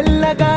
మెల్లగా